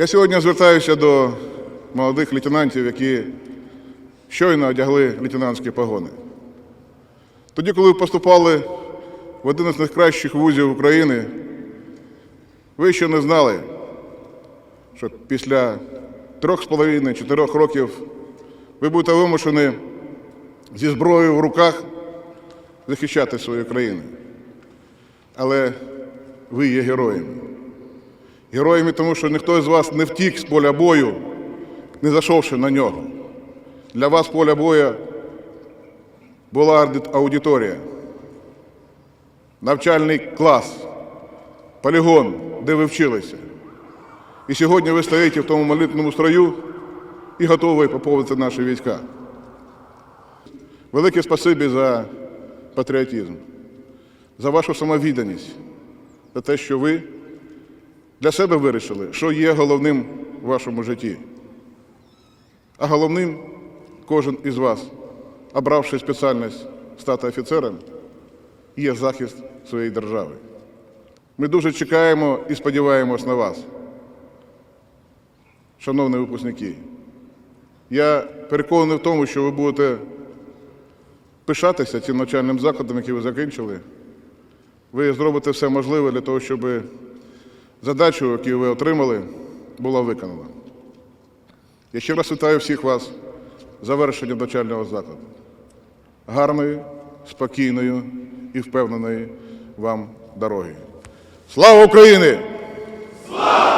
Я сьогодні звертаюся до молодих лейтенантів, які щойно одягли лейтенантські погони. Тоді, коли ви поступали в один із найкращих вузів України, ви ще не знали, що після трьох з половиною, чотирьох років ви будете вимушені зі зброєю в руках захищати свою країну. Але ви є героями. Героями, тому що ніхто з вас не втік з поля бою, не зайшовши на нього. Для вас поля бою була аудиторія, навчальний клас, полігон, де ви вчилися. І сьогодні ви стоїте в тому молитвеному строю і готові поповнити наші війська. Велике спасибі за патріотизм, за вашу самовідданість, за те, що ви для себе вирішили, що є головним в вашому житті. А головним кожен із вас, обравши спеціальність стати офіцером, є захист своєї держави. Ми дуже чекаємо і сподіваємось на вас, шановні випускники. Я переконаний в тому, що ви будете пишатися цим навчальним закладом, який ви закінчили. Ви зробите все можливе для того, щоб задачу, яку ви отримали, була виконана. Я ще раз вітаю всіх вас завершенням навчального закладу. Гарної, спокійної і впевненої вам дороги. Слава Україні! Слава!